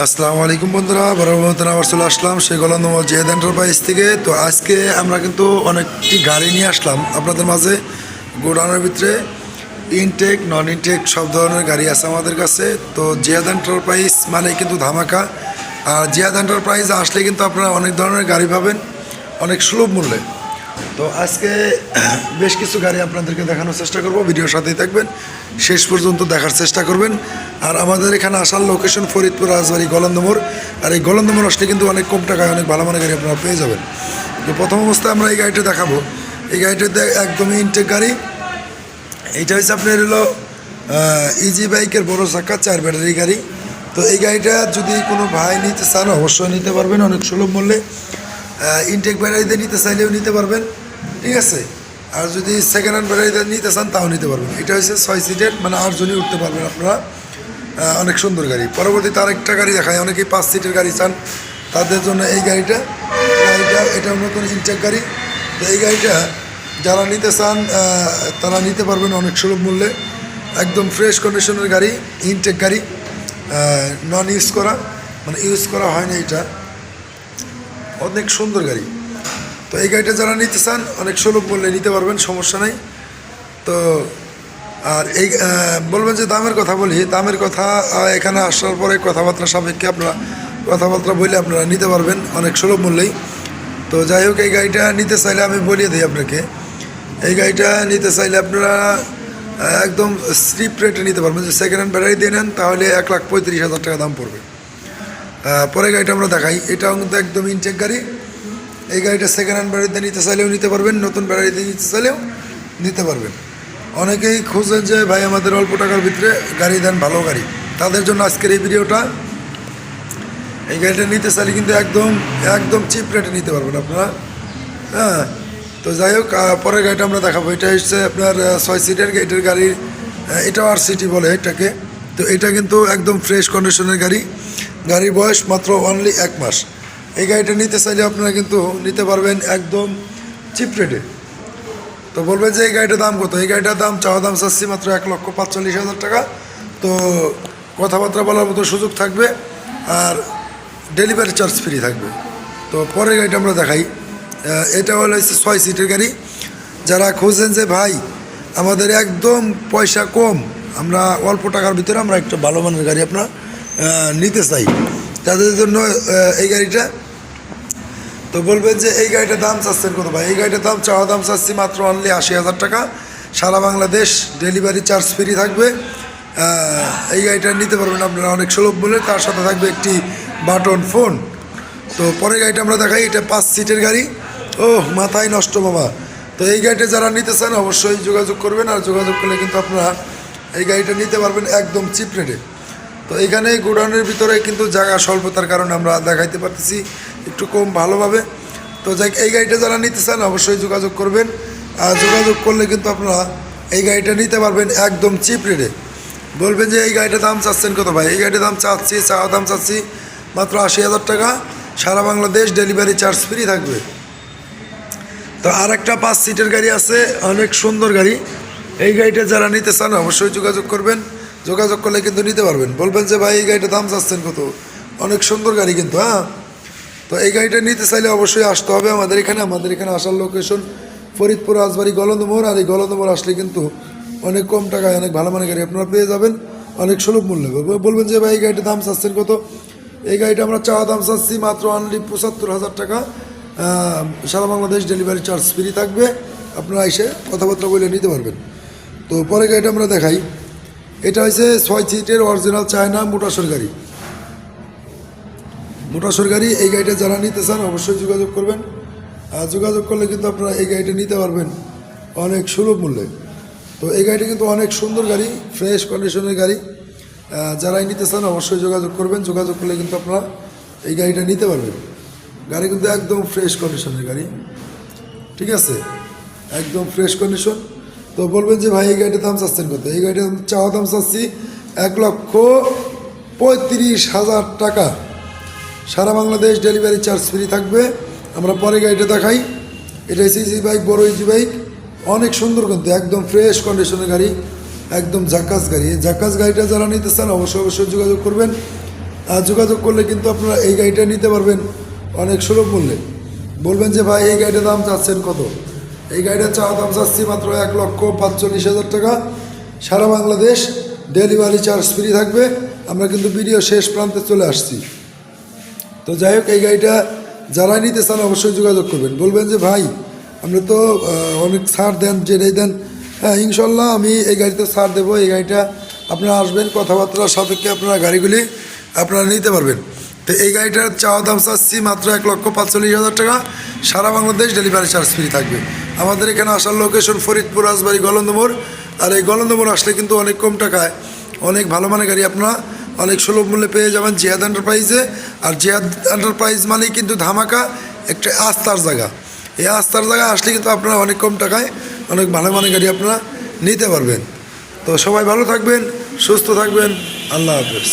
আসসালামু আলাইকুম বন্ধুরা, বরাবর আবার চলে আসলাম সেই গলন্দমল জেদ এন্টারপ্রাইজ থেকে। তো আজকে আমরা কিন্তু অনেকটি গাড়ি নিয়ে আসলাম আপনাদের মাঝে। গোডাউনের ভিতরে ইনটেক নন ইনটেক সব ধরনের গাড়ি আছে আমাদের কাছে। তো জিয়াদ এন্টারপ্রাইজ মানে কিন্তু ধামাকা। আর জিয়াদ এন্টারপ্রাইজ আসলে কিন্তু আপনারা অনেক ধরনের গাড়ি পাবেন, অনেক সুলভ মূল্যে। তো আজকে বেশ কিছু গাড়ি আপনাদেরকে দেখানোর চেষ্টা করব। ভিডিওর সাথেই থাকবেন। শেষ পর্যন্ত দেখার চেষ্টা করবেন। আর আমাদের এখানে আসার লোকেশন ফরিদপুর, রাজবাড়ি গলন্দমোর আর এই গলন্দমোর আসলে কিন্তু অনেক কম টাকায় অনেক ভালো মানের গাড়ি আপনারা পেয়ে যাবেন। তো প্রথম অবস্থায় আমরা এই গাড়িটা দেখাবো। এই গাড়িটা একদমই ইনটেক গাড়ি। এইটা হচ্ছে আপনার হলো ইজি বাইকের বড় চাকা, চার ব্যাটারি গাড়ি। তো এই গাড়িটা যদি কোনো ভাই নিতে চান, অবশ্যই নিতে পারবেন। অনেক সুলভ মূল্যে। ইনটেক ব্যাটারিতে নিতে চাইলেও নিতে পারবেন, ঠিক আছে? আর যদি সেকেন্ড হ্যান্ড ব্যাটারিতে নিতে চান, তাও নিতে পারবেন। এটা হচ্ছে ছয় সিটের মানে আটজনই উঠতে পারবেন আপনারা। অনেক সুন্দর গাড়ি। পরবর্তীতে আরেকটা গাড়ি দেখায় অনেকেই পাঁচ সিটের গাড়ি চান, তাদের জন্য এই গাড়িটা। গাড়িটা, এটা নতুন ইনটেক গাড়ি। তো এই গাড়িটা যারা নিতে চান তারা নিতে পারবেন অনেক সুলভ মূল্যে। একদম ফ্রেশ কন্ডিশনের গাড়ি ইনটেক গাড়ি নন ইউজ করা মানে ইউজ করা হয়নি এটা। অনেক সুন্দর গাড়ি। তো এই গাড়িটা যারা নিতে চান, অনেক সুলভ মূল্যে নিতে পারবেন, সমস্যা নেই। তো আর এই বলবেন যে দামের কথা বলি। দামের কথা এখানে আসার পরে কথাবার্তা সাপেক্ষে আপনারা, কথাবার্তা বলে আপনারা নিতে পারবেন অনেক সুলভ মূল্যেই। তো যাই হোক, এই গাড়িটা নিতে চাইলে আমি বলিয়ে দিই আপনাকে। এই গাড়িটা নিতে চাইলে আপনারা একদম স্লিপ রেটে নিতে পারবেন। যে সেকেন্ড হ্যান্ড ব্যাটারি দিয়ে নেন, তাহলে এক লাখ পঁয়ত্রিশ হাজার টাকা দাম পড়বে। পরে গাড়িটা আমরা দেখাই। এটাও কিন্তু একদম ইনটেক গাড়ি। এই গাড়িটা সেকেন্ড হ্যান্ড ব্যাটারিতে নিতে চাইলেও নিতে পারবেন, নতুন ব্যাটারিতে নিতে চাইলেও নিতে পারবেন। অনেকেই খুঁজেন যে, ভাই, আমাদের অল্প টাকার ভিতরে গাড়ি দেন, ভালো গাড়ি। তাদের জন্য আজকের এই ভিডিওটা। এই গাড়িটা নিতে চাইলে কিন্তু একদম একদম চিপ রেটে নিতে পারবেন আপনারা। হ্যাঁ তো যাই হোক পরের গাড়িটা আমরা দেখাবো। এটা হচ্ছে আপনার ছয় সিটের এটার গাড়ির এটাও আর সিটি বলে এটাকে। তো এটা কিন্তু একদম ফ্রেশ কন্ডিশনের গাড়ি। গাড়ির বয়স মাত্র অনলি এক মাস। এই গাড়িটা নিতে চাইলে আপনারা কিন্তু নিতে পারবেন একদম চিপ রেটে তো বলবেন যে এই গাড়িটার দাম কত? এই গাড়িটার দাম, চাওয়া দাম চাচ্ছি মাত্র এক লক্ষ পাঁচচল্লিশ হাজার টাকা। তো কথাবার্তা বলার মতো সুযোগ থাকবে আর ডেলিভারি চার্জ ফ্রি থাকবে। তো পরের গাড়িটা আমরা দেখাই। এটা হলো ছয় সিটের গাড়ি। যারা খুঁজছেন যে, ভাই, আমাদের একদম পয়সা কম, আমরা অল্প টাকার ভিতরে আমরা একটা ভালো মানের গাড়ি আপনার নিতে চাই তাদের জন্য এই গাড়িটা। তো বলবেন যে এই গাড়িটার দাম চাচ্ছেন কত ভাই? এই গাড়িটার দাম, চাওয়া দাম চাচ্ছি মাত্র অনলি আশি হাজার টাকা। সারা বাংলাদেশ ডেলিভারি চার্জ ফ্রি থাকবে। এই গাড়িটা নিতে পারবেন আপনারা অনেক সুলভ বলে তার সাথে থাকবে একটি বাটন ফোন তো পরের গাড়িটা আমরা দেখাই, এটা পাঁচ সিটের গাড়ি। ও মাথায় নষ্ট বাবা। তো এই গাড়িটা যারা নিতে চান অবশ্যই যোগাযোগ করবেন। আর যোগাযোগ করলে কিন্তু আপনারা এই গাড়িটা নিতে পারবেন একদম চিপ রেটে তো এখানে গোডাউনের ভিতরে কিন্তু জায়গা স্বল্পতার কারণে আমরা দেখাইতে পারতেছি একটু কম ভালোভাবে। তো যাই এই গাড়িটা যারা নিতে চান অবশ্যই যোগাযোগ করবেন। আর যোগাযোগ করলে কিন্তু আপনারা এই গাড়িটা নিতে পারবেন একদম চিপ রেটে বলবেন যে এই গাড়িটার দাম চাচ্ছেন কত ভাই? এই গাড়িটার দাম চাচ্ছি, চাওয়া দাম চাচ্ছি মাত্র আশি হাজার টাকা। সারা বাংলাদেশ ডেলিভারি চার্জ ফ্রি থাকবে। তো আর একটা পাঁচ সিটের গাড়ি আছে, অনেক সুন্দর গাড়ি। এই গাড়িটা যারা নিতে চান অবশ্যই যোগাযোগ করবেন। যোগাযোগ করলে কিন্তু নিতে পারবেন। বলবেন যে, ভাই, এই গাড়িটা দাম চাচ্ছেন কত? অনেক সুন্দর গাড়ি কিন্তু হ্যাঁ? তো এই গাড়িটা নিতে চাইলে অবশ্যই আসতে হবে আমাদের এখানে। আমাদের এখানে আসার লোকেশন ফরিদপুর, রাজবাড়ি গলন্দমোড় আর এই গলন্দমোড় আসলে কিন্তু অনেক কম টাকায় অনেক ভালো মানের গাড়ি আপনারা পেয়ে যাবেন। অনেক সুলভ মূল্যে। বলবেন যে, ভাই, এই গাড়িটার দাম চাচ্ছেন কত? এই গাড়িটা আমরা চাওয়া দাম চাচ্ছি মাত্র অনলি পঁচাত্তর হাজার টাকা। সারা বাংলাদেশ ডেলিভারি চার্জ ফ্রি থাকবে। আপনারা এসে কথাবার্তা বলে নিতে পারবেন। তো পরে গাড়িটা আমরা দেখাই। এটা হয়েছে ছয় সিটের অরিজিনাল চায়না মোটাসর গাড়ি মোটাসর গাড়ি এই গাড়িটা যারা নিতে চান অবশ্যই যোগাযোগ করবেন। আর যোগাযোগ করলে কিন্তু আপনারা এই গাড়িটা নিতে পারবেন অনেক সুলভ মূল্যে। তো এই গাড়িটা কিন্তু অনেক সুন্দর গাড়ি ফ্রেশ কন্ডিশনের গাড়ি। যারাই নিতে চান অবশ্যই যোগাযোগ করবেন। যোগাযোগ করলে কিন্তু আপনারা এই গাড়িটা নিতে পারবেন। গাড়ি কিন্তু একদম ফ্রেশ কন্ডিশনের গাড়ি। ঠিক আছে? একদম ফ্রেশ কন্ডিশন তো বলবেন যে ভাই, এই গাড়িটার দাম চাচ্ছেন কত? এই গাড়িটার চাওয়া দাম চাচ্ছি এক লক্ষ পঁয়ত্রিশ হাজার টাকা। সারা বাংলাদেশ ডেলিভারি চার্জ ফ্রি থাকবে। আমরা পরে গাড়িটা দেখাই। এটা ইজি বাইক, বড় ইজি বাইক। অনেক সুন্দর কিন্তু, একদম ফ্রেশ কন্ডিশনের গাড়ি, একদম জাকাস গাড়ি। এই জাকাস গাড়িটা যারা নিতে চান, অবশ্যই অবশ্যই যোগাযোগ করবেন। আর যোগাযোগ করলে কিন্তু আপনারা এই গাড়িটা নিতে পারবেন অনেক সুলভ মূল্যে। বলবেন যে ভাই, এই গাড়িটার দাম চাচ্ছেন কত? এই গাড়িটার চাওয়া দাম চাচ্ছি মাত্র এক লক্ষ পাঁচচল্লিশ হাজার টাকা। সারা বাংলাদেশ ডেলিভারি চার্জ ফ্রি থাকবে। আমরা কিন্তু ভিডিও শেষ প্রান্তে চলে আসছি। তো যাই হোক, এই গাড়িটা যারা নিতে চান অবশ্যই যোগাযোগ করবেন। বলবেন যে, ভাই, আপনি তো অনেক ছাড় দেন যেটাই দেন। হ্যাঁ ইনশাল্লাহ আমি এই গাড়িতে ছাড় দেবো। এই গাড়িটা আপনারা আসবেন কথাবার্তা সাপেক্ষে আপনারা গাড়িগুলি আপনারা নিতে পারবেন। তো এই গাড়িটার চাওয়া দাম চাচ্ছি মাত্র এক লক্ষ পাঁচচল্লিশ হাজার টাকা। সারা বাংলাদেশ ডেলিভারি চার্জ ফ্রি থাকবে। আমাদের এখানে আসার লোকেশন ফরিদপুর, রাজবাড়ি গলন্দমোড় আর এই গলন্দমোড় আসলে কিন্তু অনেক কম টাকায়। অনেক ভালো মানের গাড়ি আপনারা অনেক সুলভ মূল্যে পেয়ে যাবেন জিয়াদ এন্টারপ্রাইজে আর জিয়াদ এন্টারপ্রাইজ মানেই কিন্তু ধামাকা একটা আস্থার জায়গা। এই আস্থার জায়গা আসলে কিন্তু আপনারা অনেক কম টাকায় অনেক ভালো মানের গাড়ি আপনারা নিতে পারবেন। তো সবাই ভালো থাকবেন, সুস্থ থাকবেন। আল্লাহ হাফেজ।